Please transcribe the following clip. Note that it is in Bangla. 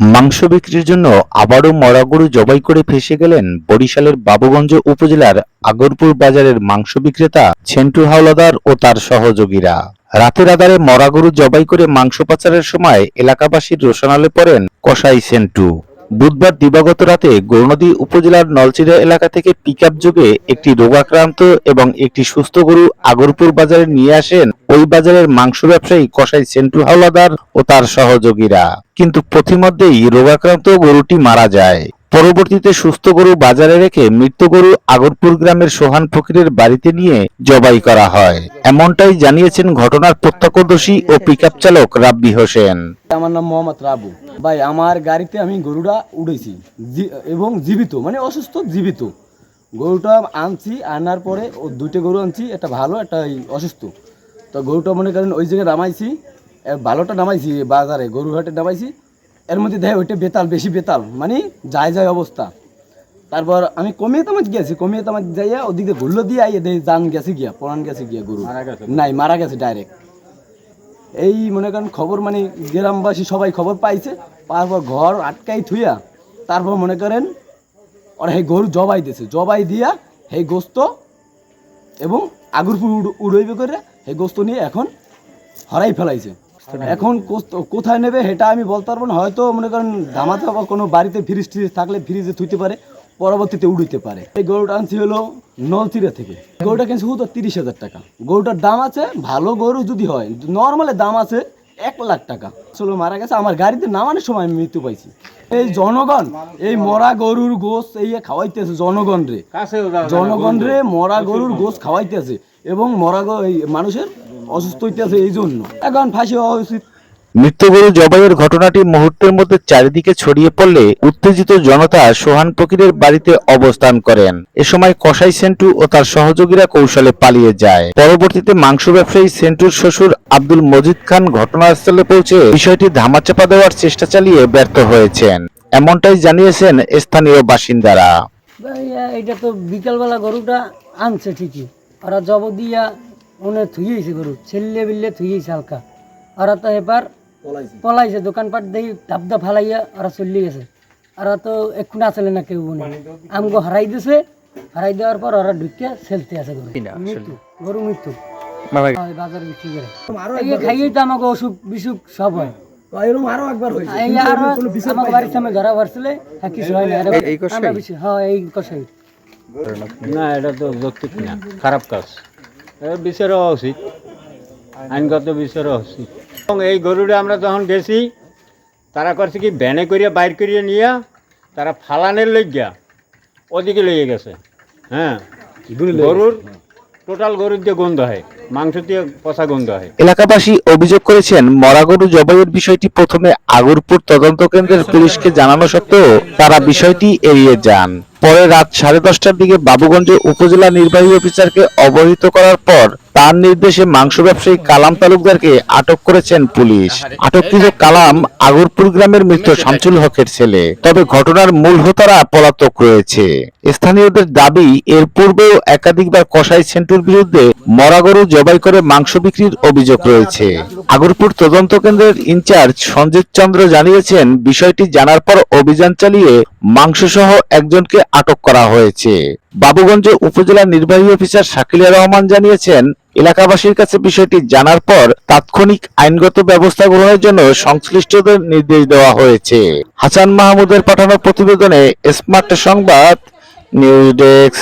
মাংস বিক্রির জন্য আবারও মরা গরু জবাই করে ফেসে গেলেন বরিশালের বাবুগঞ্জ উপজেলার আগরপুর বাজারের মাংস বিক্রেতা ছেন্টু হাওলাদার ও তার সহযোগীরা। রাতের আধারে মরা গরু জবাই করে মাংস পাচারের সময় এলাকাবাসীর রোশনালে পড়েন কসাই সেন্টু বুধবার দিবাগত রাতে গৌরনদী উপজেলার নলচিরা এলাকা থেকে পিকআপ যোগে একটি রোগাক্রান্ত এবং একটি সুস্থ গরু আগরপুর বাজারে নিয়ে আসেন ওই বাজারের মাংস ব্যবসায়ী কসাই সেন্টু হাওলাদার ও তার সহযোগীরা। কিন্তু পথিমধ্যেই রোগাক্রান্ত গরুটি মারা যায়। পরবর্তীতে সুস্থ গরু বাজারে রেখে মৃত গরু আগরপুর গ্রামের সোহান ফকিরের বাড়িতে নিয়ে জবাই করা হয়। এমনটাই জানিয়েছেন ঘটনার প্রত্যক্ষদর্শী ও পিকআপ চালক রাব্বি হোসেন। আমার নাম মোহাম্মদ রাবু। ভাই, আমার গাড়িতে আমি গরুটা উড়েছি। এবং জীবিত মানে অসুস্থ, জীবিত। গরুটা আনছি, আনার পরে ও দুইটা গরু আনছি, একটা ভালো, একটা অসুস্থ। তো গরুটা মনে করেন ওই জায়গায় নামাইছি ভালোটা নামাইছি, বাজারে গরু হাটে নামাইছি এর মধ্যে দেয় ওইটা বেতাল বেশি বেতাল মানে যায় যায় অবস্থা। তারপর আমি কমিয়ে তামাজ গেছি কমিয়ে তামাজ যাইয়া ওদিকে ঘুরলো দিয়ে আইয়ে দেয় জান গেছে গিয়া পড়ান গেছে গিয়া গরু। নাই মারা গেছে ডাইরেক্ট এই মনে করেন খবর মানে গ্রামবাসী সবাই খবর পাইছে তারপর ঘর আটকাই থুইয়া তারপর মনে করেন ওরা এই গরু জবাই দিয়েছে জবাই দিয়া সেই গোস্ত এবং আগুরপুর উড়- উড়াইবে করে এই গোস্ত নিয়ে এখন হরাই ফেলাইছে। এখন কোথায় নেবে সেটা আমি বলতে পারব না। হয়তো মনে করেন ধামাতে বা কোনো বাড়িতে ফ্রিজ ট্রিজ থাকলে ফ্রিজে থুইতে পারে, পরবর্তীতে উড়িতে পারে। এই গরুটা আনছি হলো নলচিরা থেকে। গরুটা কিনছি শুধু তিরিশ হাজার টাকা। গরুটার দাম আছে, ভালো গরু যদি হয়, নর্মালে দাম আছে এক লাখ টাকা। আসলে মারা গেছে। আমার গাড়িতে নামানোর সময় আমি মৃত্যু পাইছি। এই জনগণ এই মরা গরুর গোস এই খাওয়াইতেছে জনগণ রে। জনগণ রে মরা গরুর গোস খাওয়াইতেছে এবং মরা মানুষের অসুস্থ হইতেছে এই জন্য। এখন ফাঁসি হওয়া উচিত। মৃত গরু জবাইয়ের ঘটনাটি মুহূর্তের মধ্যে চারিদিকে ছড়িয়ে পড়লে উত্তেজিত জনতা সোহান ফকিরের বাড়িতে অবস্থান করেন। এ সময় কসাই সেন্টু ও তার সহযোগীরা কৌশলে পালিয়ে যায়। পরবর্তীতে মাংস ব্যবসায়ী সেন্টুর শ্বশুর আব্দুল মজিদ খান ঘটনাস্থলে পৌঁছে বিষয়টি ধামাচাপা দেওয়ার চেষ্টা চালিয়ে ব্যর্থ হয়েছেন। এমনটাই জানিয়েছেন স্থানীয় বাসিন্দারা। এটা তো বিকালবেলা গরুটা আনছে ঠিকই। ওরা জব দিয়া মনে থুইয়েছে গরু। ছেলে বিল্লে থুইয়েছে হালকা। ওরা তো এবার পলাইছে। দোকানপাট দিয়ে ধাপধা ফালাইয়া ওরা চলে গেছে। ওরা তো এক্ষুনি আসলে না কেউ বনে। আমগো হারাই দিছে হারাই দেওয়ার পর ওরা ঢুকে ছেলতে আছে গরু মৃত্যু গরু মৃত্যু। হয়, বিক্রি করে। খাইয়েই তো আমাকে অসুখ বিসুখ সব না এটা তো যৌক্তিক না। খারাপ কাজ। বিচার হওয়া উচিত। আইনগত বিচার হওয়া উচিত। এবং এই গরুটা আমরা যখন গেছি তারা করছে কি ভ্যানে করিয়া বাইর করিয়া নিয়া তারা ফালানের লইগা ওদিকে লইয়ে গেছে। হ্যাঁ গরুর টোটাল গরুর দিয়ে গন্ধ হয় মাংস দিয়ে পচা গন্ধ হয়। এলাকাবাসী অভিযোগ করেছেন মরা গরু জবাইয়ের বিষয়টি প্রথমে আগরপুর তদন্ত কেন্দ্রের পুলিশকে জানানো সত্ত্বেও তারা বিষয়টি এড়িয়ে যান। পরে রাত সাড়ে দশটার দিকে বাবুগঞ্জ উপজেলা নির্বাহী অফিসারকে অবহিত করার পর তার নির্দেশে মাংস ব্যবসায়ী কালাম তালুকদারকে আটক করেছেন পুলিশ। আটককৃত কালাম আগরপুর গ্রামের মৃত শামসুল হকের ছেলে। তবে ঘটনার মূল হোতারা পলাতক রয়েছে। স্থানীয়দের দাবি, এর পূর্বেও একাধিকবার কসাই সেন্টুর বিরুদ্ধে মরাগরু জবাই করে মাংস বিক্রির অভিযোগ রয়েছে। আগরপুর তদন্ত কেন্দ্রের ইনচার্জ সঞ্জিত চন্দ্র জানিয়েছেন, বিষয়টি জানার পর অভিযান চালিয়ে মাংস সহ একজনকে আটক করা হয়েছে। বাবুগঞ্জ উপজেলা নির্বাহী অফিসার শাকিলা রহমান জানিয়েছেন, এলাকাবাসীর কাছে বিষয়টি জানার পর তাৎক্ষণিক আইনগত ব্যবস্থা গ্রহণের জন্য সংশ্লিষ্টদের নির্দেশ দেওয়া হয়েছে। হাসান মাহমুদের পাঠানো প্রতিবেদনে স্মার্ট সংবাদ, নিউজ ডেস্ক।